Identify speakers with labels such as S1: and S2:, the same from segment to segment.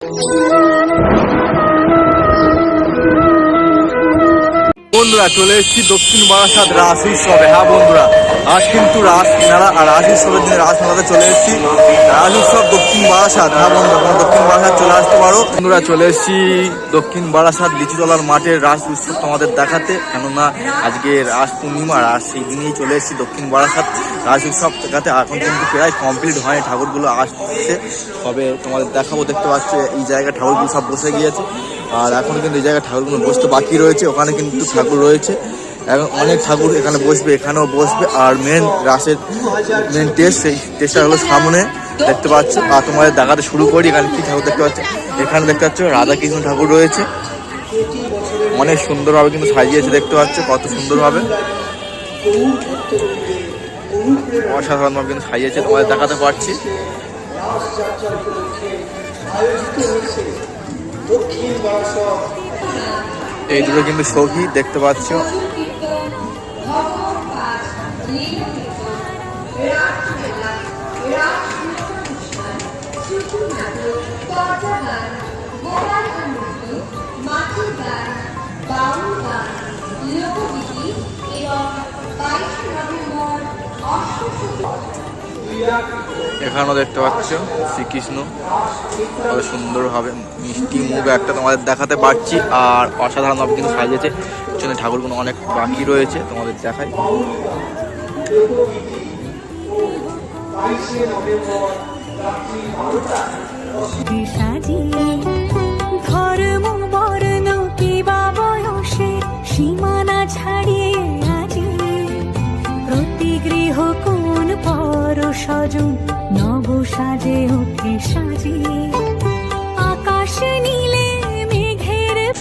S1: Thank you. বন্ধুরা, চলে এসেছি দক্ষিণ বারাসাত রাস উৎসবে হ্যাঁ বন্ধুরা, আজ কিন্তু রাস মেলা আর রাস উৎসবের দিনে রাস মেলাতে চলে এসেছি। রাস উৎসব দক্ষিণ বারাসাত। হ্যাঁ বন্ধুরা, তোমরা দক্ষিণ বারাসাত চলে আসতে পারো। বন্ধুরা, চলে এসেছি দক্ষিণ বারাসাত লিচুতলার মাঠের রাস উৎসব তোমাদের দেখাতে। কেননা আজকে রাস পূর্ণিমা আর সেই দিনেই চলে এসেছি দক্ষিণ বারাসাত রাস উৎসব দেখাতে। এখন কিন্তু প্রায় কমপ্লিট হয়নি, ঠাকুরগুলো আসছে। তবে তোমাদের দেখাবো, দেখতে পাচ্ছ এই জায়গায় ঠাকুরগুলো সব বসে গিয়েছে। আর এখন কিন্তু এই জায়গায় ঠাকুরগুলো বসতে বাকি রয়েছে, ওখানে কিন্তু ঠাকুর রয়েছে। এখন অনেক ঠাকুর এখানে বসবে, এখানেও বসবে। আর মেন রাসের মেন টেস্ট সেই টেস্টটা হলো সামনে, দেখতে পাচ্ছ। আর তোমাদের দেখাতে শুরু করি, এখানে কি ঠাকুর দেখতে পাচ্ছ? এখানে দেখতে পাচ্ছ রাধাকৃষ্ণ ঠাকুর রয়েছে। অনেক সুন্দরভাবে কিন্তু সাজিয়েছে, দেখতে পাচ্ছ কত সুন্দরভাবে। অসাধারণভাবে কিন্তু সাজিয়েছে, তোমাদের দেখাতে পারছি। এই দুটো কিন্তু সখী দেখতে পাচ্ছ। এখানেও দেখতে পাচ্ছ, শ্রীকৃষ্ণ। কত সুন্দরভাবে মিষ্টি মুখ একটা তোমাদের দেখাতে পারছি। আর অসাধারণভাবে কিন্তু সাজিয়েছে। পিছনে ঠাকুরগুলো অনেক বাকি রয়েছে, তোমাদের দেখায়
S2: সাজিয়ে পর সজন নব সাজে সাজিয়ে। আকাশ নীলে মেঘের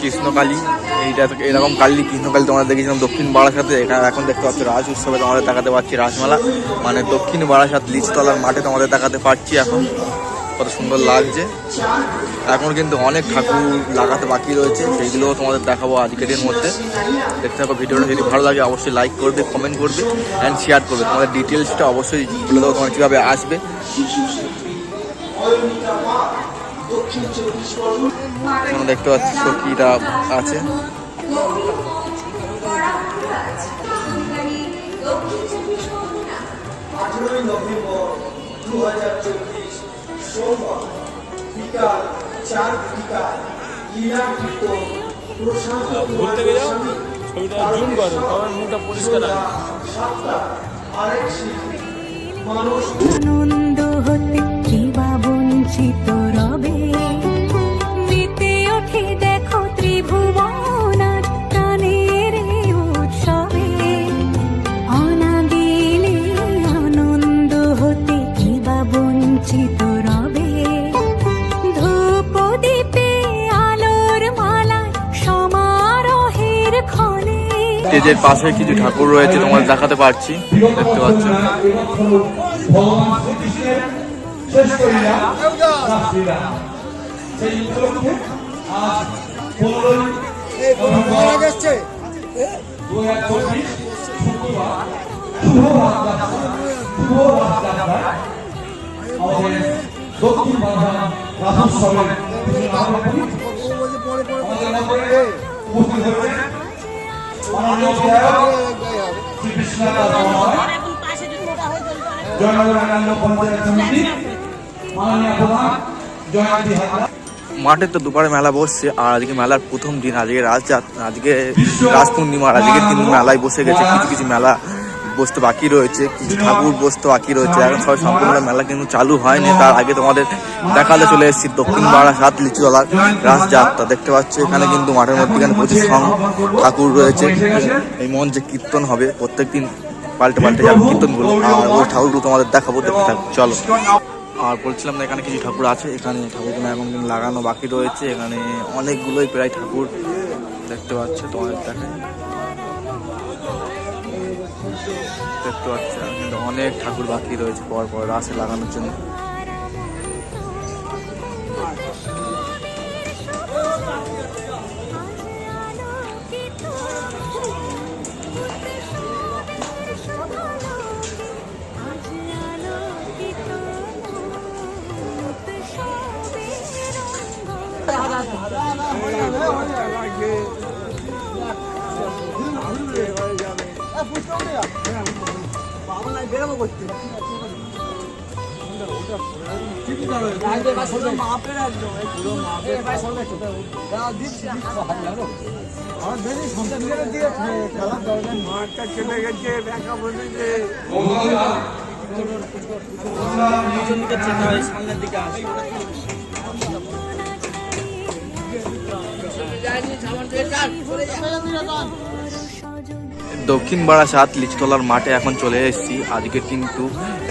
S1: কৃষ্ণকালী এইটা তো- এরকম কালী কৃষ্ণকালী তোমরা দেখেছিলাম দক্ষিণ বারাসাতে। এখানে এখন দেখতে পাচ্ছ রাজ উৎসবে তোমাদের দেখাতে পাচ্ছি রাসমেলা। মানে দক্ষিণ বারাসাত লিচতলার মাঠে তোমাদের দেখাতে পারছি এখন। কত সুন্দর লাগছে। এখন কিন্তু অনেক ঠাকুর লাগাতে বাকি রয়েছে সেইগুলো তোমাদের দেখাবো আজকের মধ্যে। দেখতে থাকো ভিডিওটা, যদি ভালো লাগে অবশ্যই লাইক করবে কমেন্ট করবে অ্যান্ড শেয়ার করবে। তোমাদের ডিটেলসটা অবশ্যই বলে দেবো তোমার কীভাবে আসবে। দেখতে পাচ্ছি সখীরা আছে।
S3: নভেম্বর দু হাজার চব্বিশ সোমবার বিকাল চার ঘটিকায় লীলা কীর্তন প্রশান্ত কুমার গোস্বামী
S4: ছবিটা জুম করো তবে মুখটা পরিষ্কার
S3: আরেক শিল্পী মানুষ।
S2: আনন্দ
S1: স্টেজের পাশে কিছু ঠাকুর রয়েছে তোমাদের দেখাতে পারছি। দেখতে পাচ্ছ।
S3: দক্ষিণ বাংলা রাজোৎসবের কিছু
S1: মাঠে তো দুপারে মেলা বসছে, আর আজকে মেলার প্রথম দিন, আজকে রাজ আজকে রাজ পূর্ণিমা আজকে দিন মেলায় বসে গেছে, কিছু কিছু মেলা। বসতে বাকি রয়েছে, কিছু ঠাকুর বসতে বাকি রয়েছে এখন সবাই সম্পূর্ণ মেলা কিন্তু চালু হয়নি। তার আগে তোমাদের দেখালে চলে এসেছি দক্ষিণ পাড়া সাত লিচুতলার রাসযাত্রা। দেখতে পাচ্ছ, এখানে কিন্তু মাঠের মধ্যেখানে প্রচুর সং ঠাকুর রয়েছে। এই মঞ্চে কীর্তন হবে, প্রত্যেকদিন পাল্টে পাল্টে যাবে কীর্তনগুলো। আর ওই ঠাকুরগুলো তোমাদের দেখাবো, দেখতে থাকো, চলো। আর বলছিলাম না, এখানে কিছু ঠাকুর আছে, এখানে ঠাকুরগুলো এখন লাগানো বাকি রয়েছে। এখানে অনেকগুলোই প্রায় ঠাকুর দেখতে পাচ্ছ, তোমাদের দেখতে একটু আসছে কিন্তু অনেক ঠাকুর বাকি রয়েছে পর পর রাসে লাগানোর জন্য
S2: লাগে মাঠটা চলে গেছে ব্যাখ্যা
S3: সামনের
S2: দিকে আসে যায়নি সামনের দিকে
S1: দক্ষিণ বারাসাত লিচতলার মাঠে এখন চলে এসেছি। আজকে কিন্তু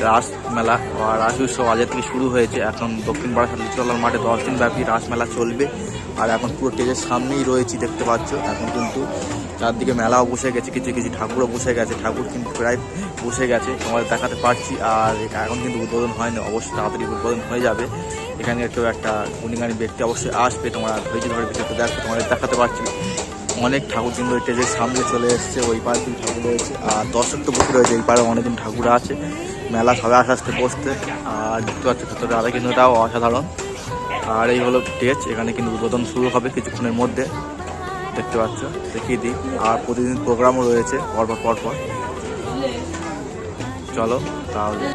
S1: রাস মেলা রাস উৎসব আজকে থেকে শুরু হয়েছে। এখন দক্ষিণ বারাসাত লিচতলার মাঠে দশ দিন ব্যাপী রাস মেলা চলবে। আর এখন পুরো স্টেজের সামনেই রয়েছি, দেখতে পাচ্ছ। এখন কিন্তু চারদিকে মেলাও বসে গেছে, কিছু কিছু ঠাকুরও বসে গেছে। ঠাকুর কিন্তু প্রায় বসে গেছে, তোমাদের দেখাতে পারছি। আর এখন কিন্তু উদ্বোধন হয়নি, অবশ্যই তাড়াতাড়ি উদ্বোধন হয়ে যাবে। এখানে কেউ একটা গুণীগানী ব্যক্তি অবশ্যই আসবে, তোমরা ধৈর্য ধরে দেখো, তোমাদের দেখাতে পারছি। অনেক ঠাকুর কিন্তু স্টেজের সামনে চলে এসছে, ওই পারে দুই ঠাকুর রয়েছে, আর দর্শক তো বসে রয়েছে, এই পারে অনেকদিন ঠাকুর আছে, মেলা সবাই আস্তে আস্তে বসতে আর দেখতে পাচ্ছি ভেতরে আলাদা কেন্দ্রটাও অসাধারণ, আর এই হলো স্টেজ, এখানে কিন্তু উদ্বোধন শুরু হবে কিছুক্ষণের মধ্যে, দেখতে পাচ্ছ, দেখিয়ে দিই, আর প্রতিদিন প্রোগ্রামও রয়েছে, পরপর পরপর। চলো, তাহলে।